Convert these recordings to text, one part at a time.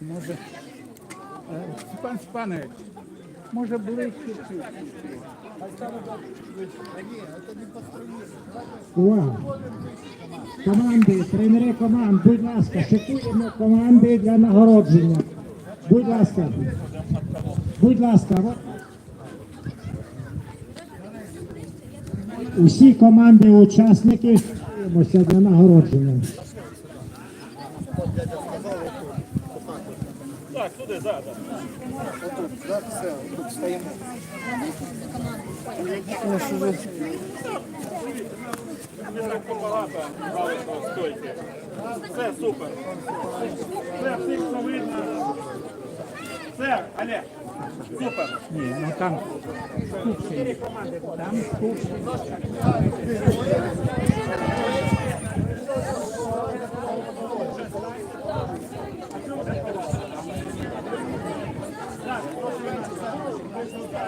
Може, Степан Степанович, може ближче. Увага! Команди, тренери команд, будь ласка, шикуємо команди для нагородження. Будь ласка. Будь ласка. Усі команди учасники для нагородження. Не так багато грали на стойки. Все супер. Все всіх все видно. Все, Олег. Супер. Ні, ну там скупчені. Там скупчені.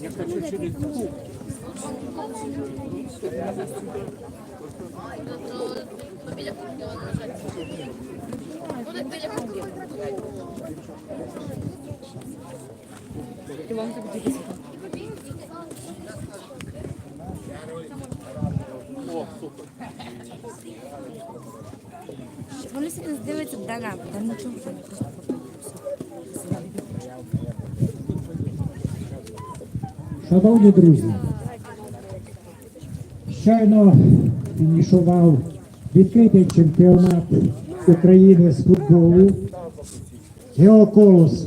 Я хочу через куб. Вони собі дивляться дара, там нічого не просто Шановні друзі, щойно фінішував відкритий чемпіонат України з футболу Геоколос,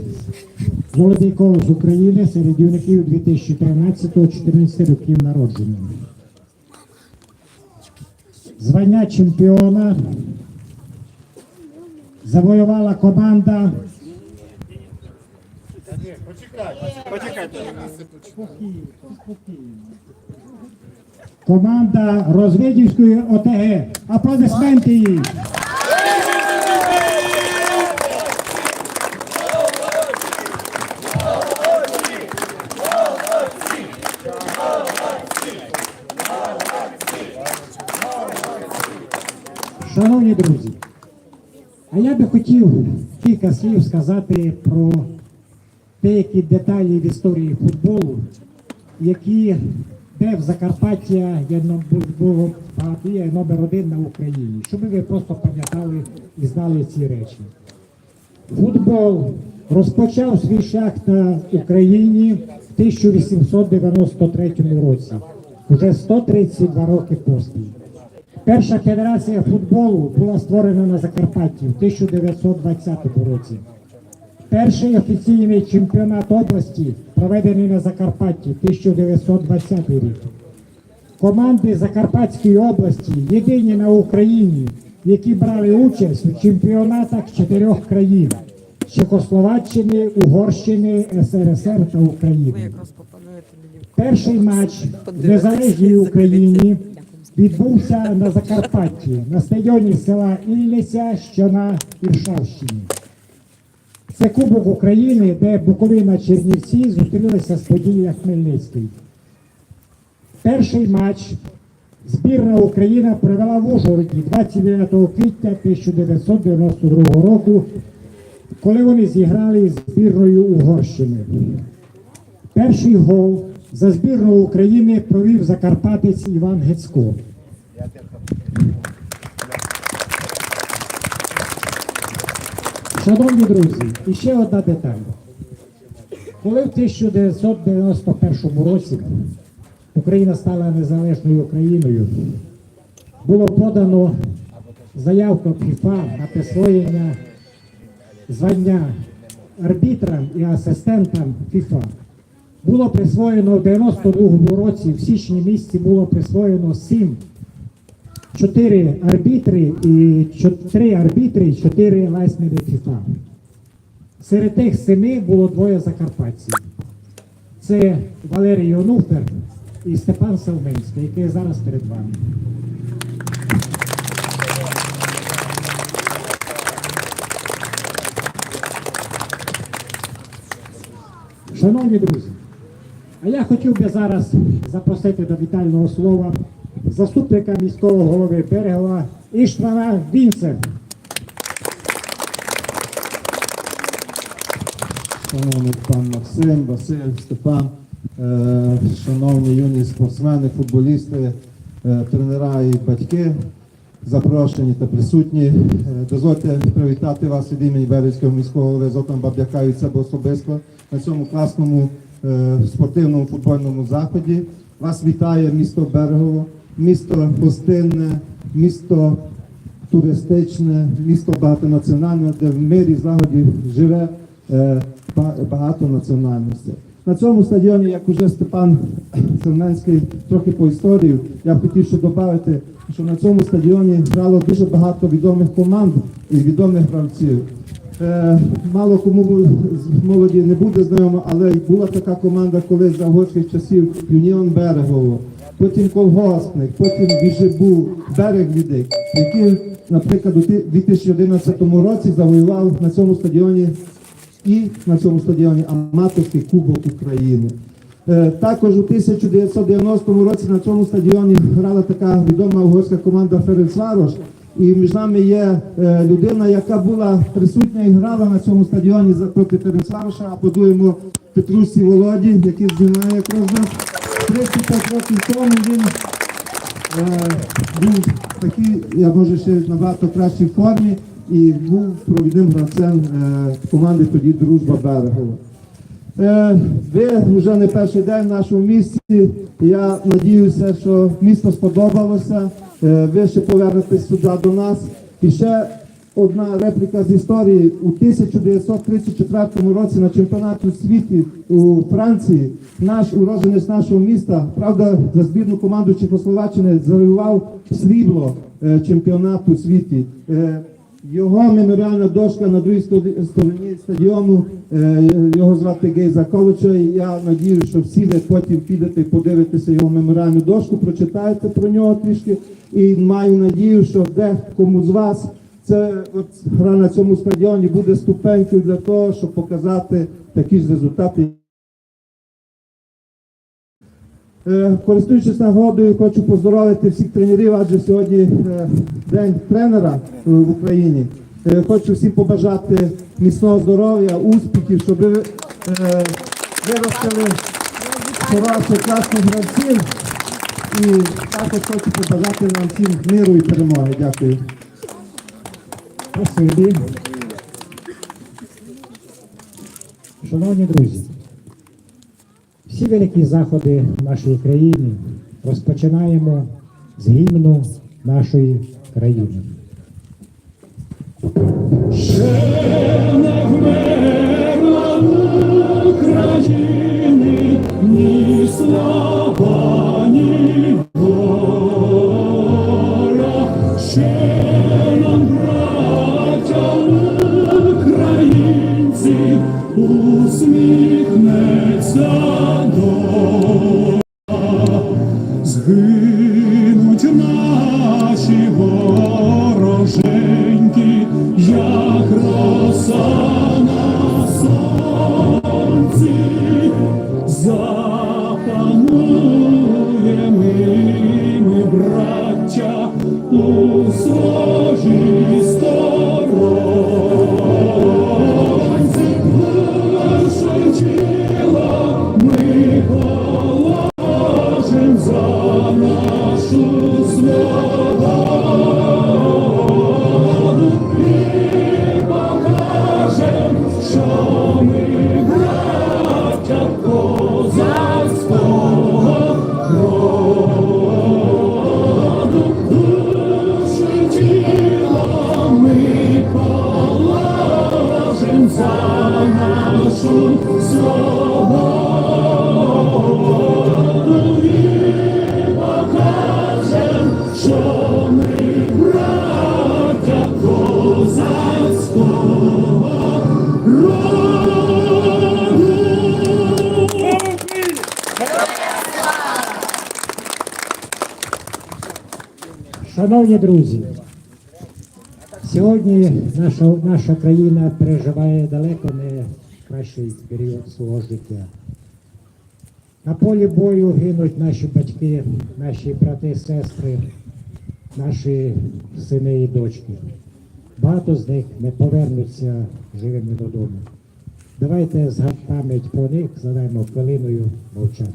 Золотий колос України серед юнаків 2013-2014 років народження. Звання чемпіона завоювала команда Команда Розвидівської ОТГ. Аплодисменти їй. Шановні друзі, а я би хотів кілька слів сказати про деякі деталі в історії футболу, які де в Закарпаття є було багато номер один на Україні, щоб ви просто пам'ятали і знали ці речі. Футбол розпочав свій шлях на Україні в 1893 році, вже 132 роки поспіль. Перша федерація футболу була створена на Закарпатті в 1920 році. Перший офіційний чемпіонат області проведений на Закарпатті 1920 рік. Команди Закарпатської області єдині на Україні, які брали участь у чемпіонатах чотирьох країн Чехословаччини, Угорщини, СРСР та України. Перший матч в незалежній Україні відбувся на Закарпатті на стадіоні села Ілліця, що на Іршавщині. Це Кубок України, де Буковина Чернівці зустрілися з Поділля Хмельницький. Перший матч збірна Україна провела в Ужгороді 29 квітня 1992 року, коли вони зіграли з збірною Угорщини. Перший гол за збірну України провів закарпатець Іван Гецько. Шановні друзі, і ще одна деталь. Коли в 1991 році Україна стала незалежною Україною, було подано заявка ФІФА на присвоєння звання арбітрам і асистентам ФІФА. Було присвоєно в 92-му році, в січні місяці було присвоєно 7 чотири арбітри і три арбітри і чотири лайснери ФІФА. Серед тих семи було двоє закарпатців. Це Валерій Онуфер і Степан Селминський, який зараз перед вами. Шановні друзі, а я хотів би зараз запросити до вітального слова заступника міського голови Берегова Іштвана Вінцер. Шановний пан Максим, Василь, Степан, е, шановні юні спортсмени, футболісти, е, тренера і батьки, запрошені та присутні. Е, Дозвольте привітати вас від імені Березького міського голови Зотан Бабляка від себе особисто на цьому класному е, спортивному футбольному заході. Вас вітає місто Берегово, місто гостинне, місто туристичне, місто багатонаціональне, де в мирі злагоді живе е, багато національностей. На цьому стадіоні, як уже Степан Семенський, трохи по історії, я б хотів ще додати, що на цьому стадіоні грало дуже багато відомих команд і відомих гравців. Е, мало кому з молоді не буде знайомо, але була така команда колись за угорських часів Юніон Берегово, потім Колгоспник, потім Віжибу, Берег Відик, які, наприклад, у 2011 році завоював на цьому стадіоні і на цьому стадіоні аматорський Кубок України. Е, Також у 1990 році на цьому стадіоні грала така відома угорська команда Ференцварош. І між нами є е, людина, яка була присутня і грала на цьому стадіоні проти Ференцвароша. Аплодуємо Петрусі Володі, який знімає якраз нас. 35 років тому він е, був такий, я може ще набагато кращій формі і був провідним гравцем е, команди тоді Дружба Берегова. Е, ви вже не перший день в нашому місті. Я надіюся, що місто сподобалося. Е, ви ще повернетесь сюди до нас. І ще одна репліка з історії. У 1934 році на чемпіонаті світі у Франції наш уродженець нашого міста, правда, за збірну команду Чехословаччини завоював срібло е, чемпіонату світі. Е, його меморіальна дошка на другій стороні стадіону, е, його звати Гейза Ковича. Я надію, що всі ви потім підете подивитеся його меморіальну дошку, прочитаєте про нього трішки. І маю надію, що декому з вас це от гра на цьому стадіоні буде ступенькою для того, щоб показати такі ж результати. Користуючись нагодою, хочу поздоровити всіх тренерів, адже сьогодні е, день тренера е, в Україні. Е, Хочу всім побажати міцного здоров'я, успіхів, щоб ви е, виростили хороших, класних гравців. І також хочу побажати нам всім миру і перемоги. Дякую. Спасибі. Шановні друзі, всі великі заходи в нашій країні розпочинаємо з гімну нашої країни. України ні слава, браття, Шановні друзі, сьогодні наша, наша країна переживає далеко не кращий період свого життя. На полі бою гинуть наші батьки, наші брати, сестри, наші сини і дочки. Багато з них не повернуться живими додому. Давайте згад пам'ять про них задаємо хвилиною мовчання.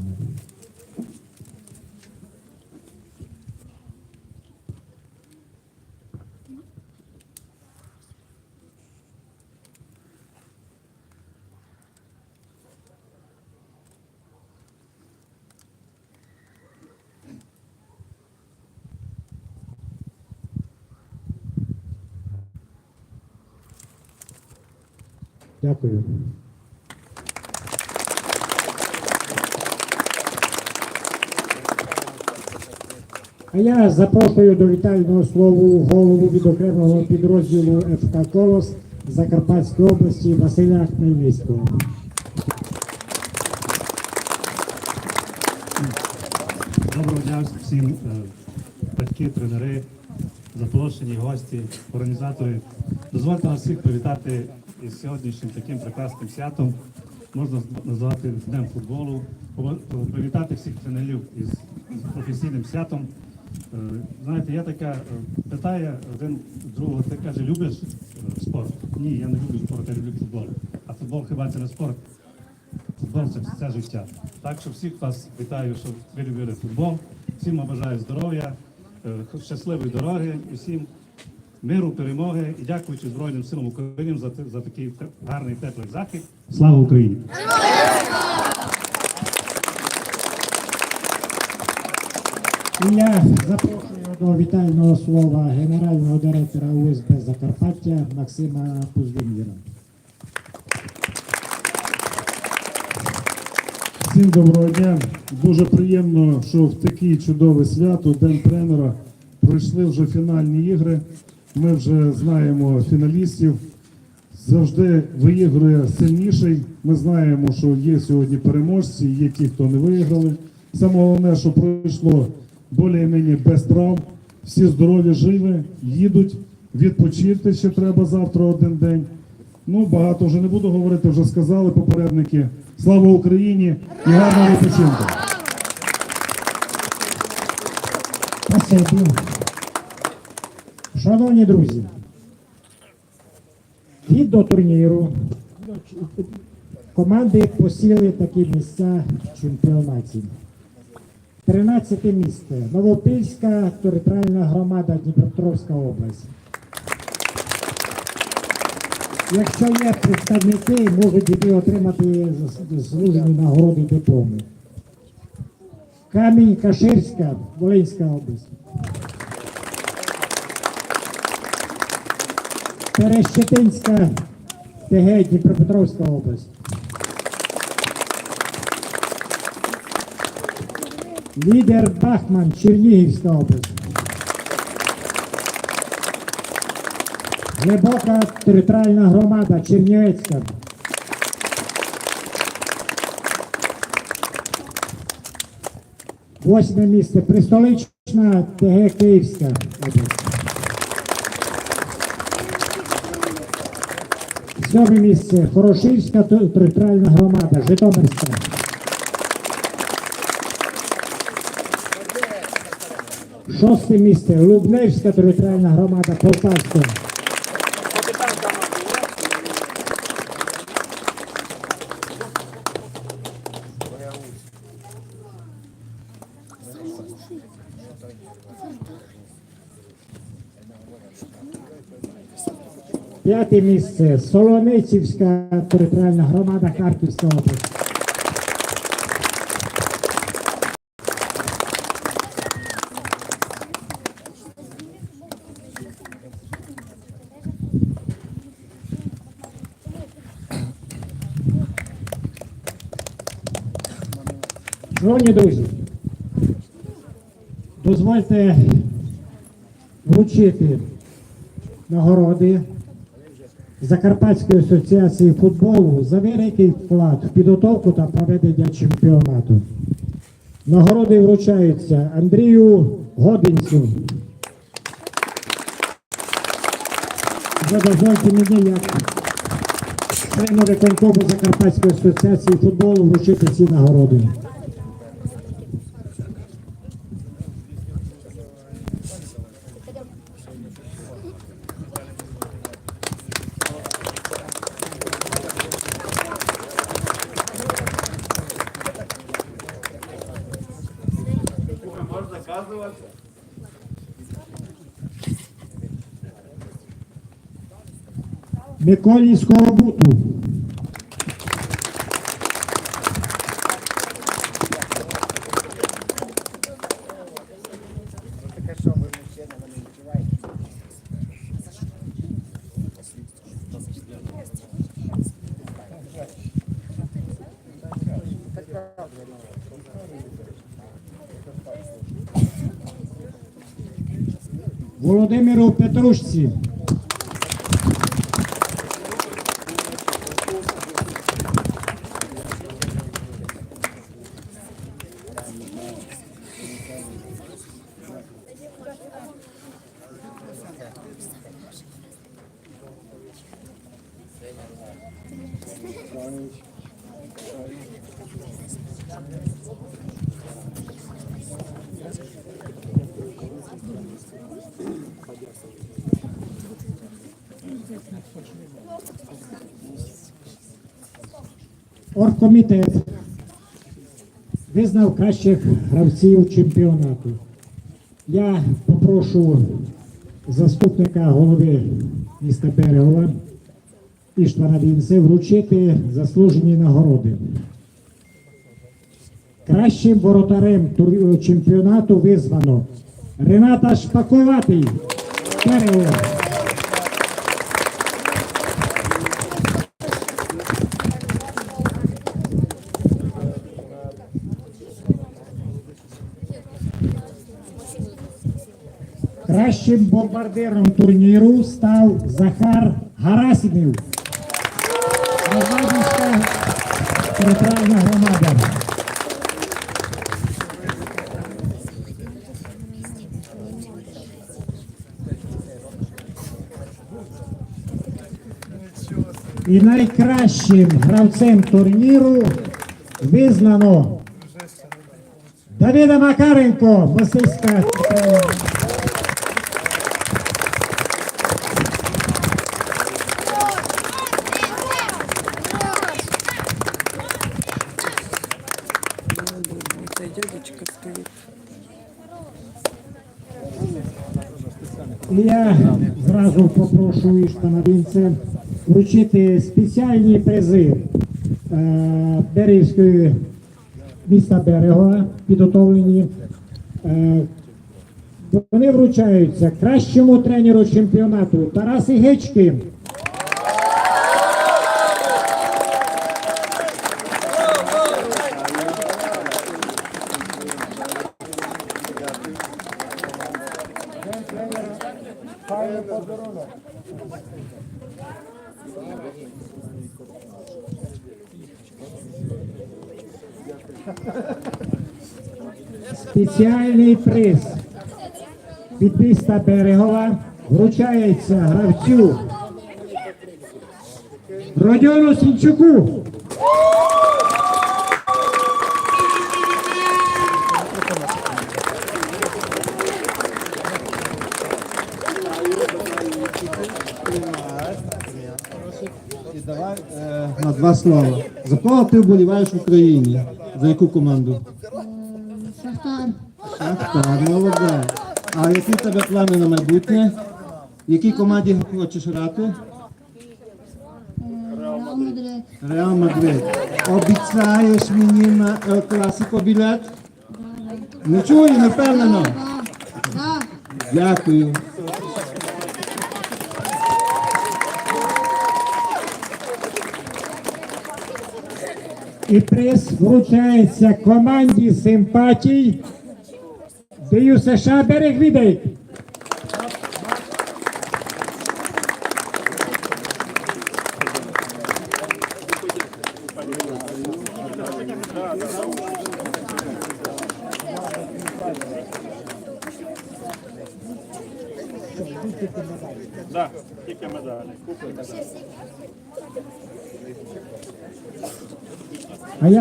Дякую. А я запрошую до вітального слову голову відокремого підрозділу ФК Колос Закарпатської області Василя Хмельницького. Доброго дня всім е, батьки, тренери, запрошені гості, організатори. Дозвольте нас всіх привітати із сьогоднішнім таким прекрасним святом. Можна назвати Днем футболу. Привітати всіх тренерів із професійним святом. Е, Знаєте, я така е, питає один другого, ти каже, любиш е, спорт? Ні, я не люблю спорт, я люблю футбол. А футбол хіба це не спорт? Футбол це все життя. Так що всіх вас вітаю, що ви любили футбол. Всім бажаю здоров'я, щасливої дороги, і всім миру, перемоги і дякуючи Збройним силам України за, те- за такий гарний теплий захід. Слава Україні! І я запрошую до вітального слова генерального директора УСБ Закарпаття Максима Кузьміра. Всім доброго дня. Дуже приємно, що в такий чудове свято, День тренера, пройшли вже фінальні ігри. Ми вже знаємо фіналістів. Завжди виігрує сильніший. Ми знаємо, що є сьогодні переможці, є ті, хто не виграли. Саме головне, що пройшло більш-менш без травм. Всі здорові, живі, їдуть. Відпочити ще треба завтра один день. Ну, багато вже не буду говорити, вже сказали попередники. Слава Україні і гарного відпочинку! Шановні друзі, від до турніру команди посіли такі місця в чемпіонаті. 13 місце. Новопільська територіальна громада Дніпропетровська область. Якщо є представники, можуть іти отримати зас- заслужені нагороди дипломи. Камінь Каширська, Волинська область. Перещетинська ТГ Дніпропетровська область. Лідер Бахман, Чернігівська область. Глибока територіальна громада Чернівецька. Восьме місце Пристолична ТГ Київська область. Сьоме місце Хорошівська територіальна громада Житомирська. Шосте місце Лубневська територіальна громада Полтавська. П'яте місце Солоницівська територіальна громада Харківська область. Шановні друзі, дозвольте вручити нагороди Закарпатської асоціації футболу за великий вклад в підготовку та проведення чемпіонату. Нагороди вручаються Андрію Годинцю. Ви дозвольте мені, як члену виконкому Закарпатської асоціації футболу вручити ці нагороди. Миколі Скоробуту. Володимиру Петрушці. Оргкомітет визнав кращих гравців чемпіонату. Я попрошу заступника голови міста Берегова Іштвана Вінце вручити заслужені нагороди. Кращим воротарем чемпіонату визвано Рената Шпаковатий. Берегово. Кращим бомбардиром турніру став Захар Гарасімів. Розвадівська територіальна громада. І найкращим гравцем турніру визнано Давида Макаренко, Мосильська територіальна Я зразу попрошу іштанадинця вручити спеціальні призи е, Берегівської міста Берегова, підготовлені. Е, вони вручаються кращому тренеру чемпіонату Тарасі Ігечки. Спеціальний приз від міста Берегова вручається гравцю Родіону Сінчуку. І давай е, на два слова. За кого ти вболіваєш в Україні? За яку команду? Шахтар. Шахтар, молодець. А які в тебе плани на майбутнє? В якій команді хочеш грати? Реал Мадрид. Реал Мадрид. Обіцяєш мені на е, класико білет? Не чую, не впевнено. Дякую. І приз вручається команді симпатій Дію США Берег Відей.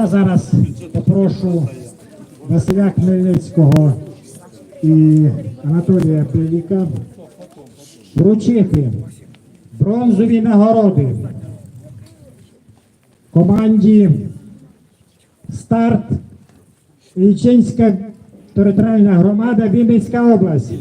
Я зараз попрошу Василя Хмельницького і Анатолія Беліка вручити бронзові нагороди команді Старт Ільчинська територіальна громада Вінницька область.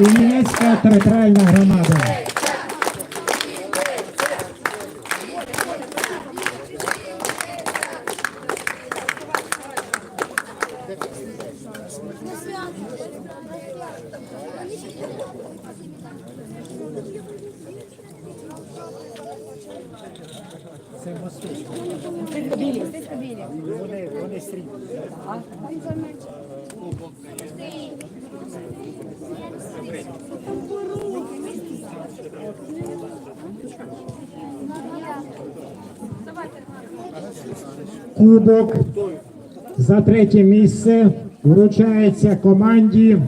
Іллінецька територіальна громада. Це білі. Вони срібні. Кубок за третє місце вручається команді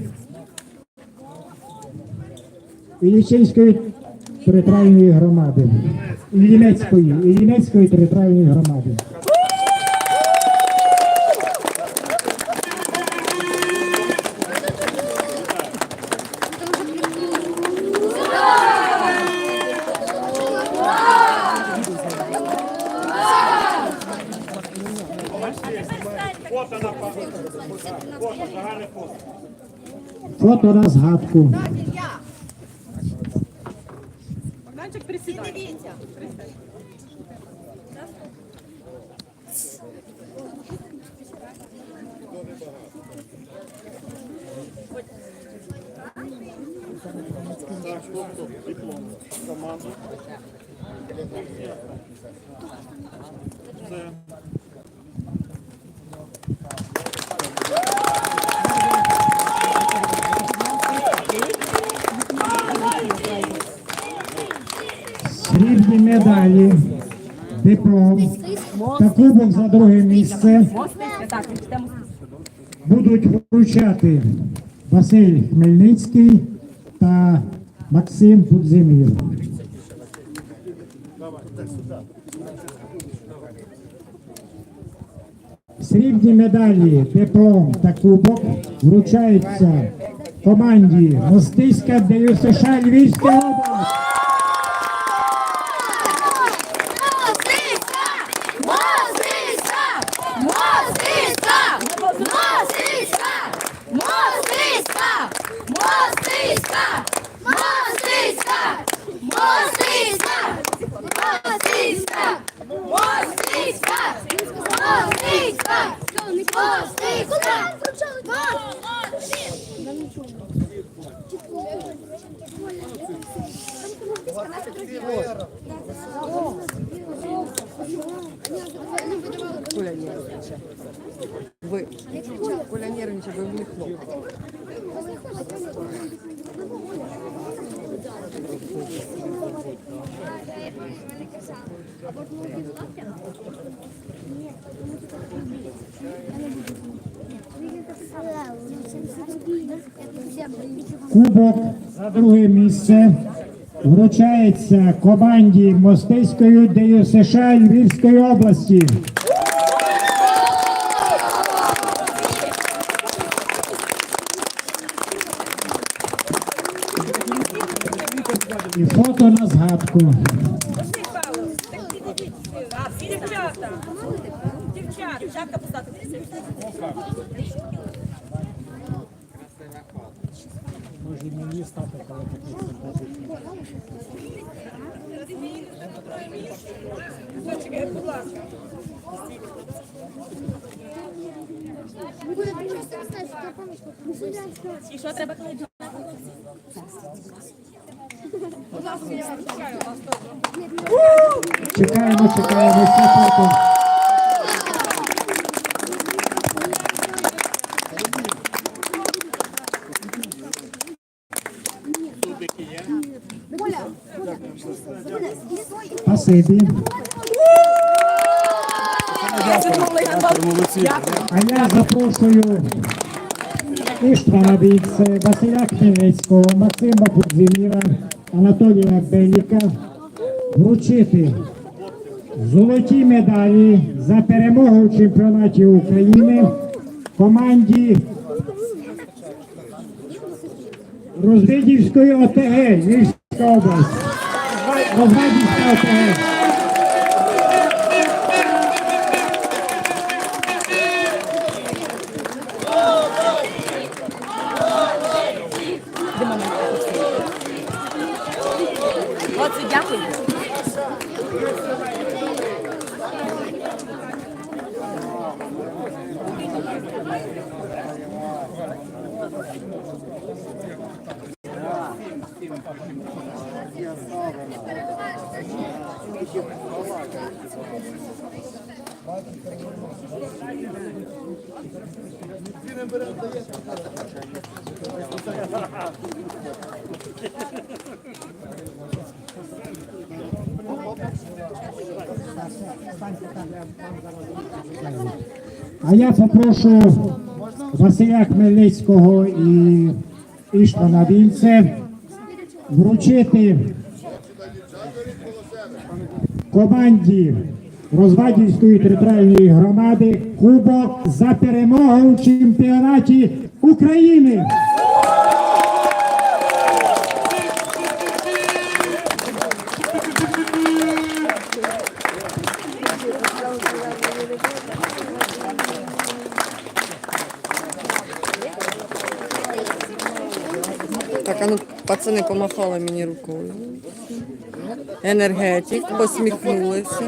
Іллічинської територіальної громади. Іллінецької, Іллінецької територіальної громади. Фото на згадку. Богданчик, присідай. Медалі, диплом та кубок за друге місце будуть вручати Василь Хмельницький та Максим Будзимір. Срібні медалі, диплом та кубок вручаються команді Мостиська ДЮСШ Львівська область. Кубок за друге місце вручається команді Мостиської ДЮСШ Львівської області. Просто на згадку. І що треба, коли Чекаємо, чекаємо всі фото. Спасибі. А я запрошую Іштвана Вікце, Василя Хмельницького, Максима Будзиміра, Анатолія Беліка вручити золоті медалі за перемогу в чемпіонаті України команді Розвидівської ОТГ, Львівська область. Розвидівська ОТГ. А я попрошу Василя Хмельницького і Іштвана Вінце вручити команді Розвадівської територіальної громади кубок за перемогу у чемпіонаті України. Так, а ну, пацани помахали мені рукою. Енергетик, посміхнулися.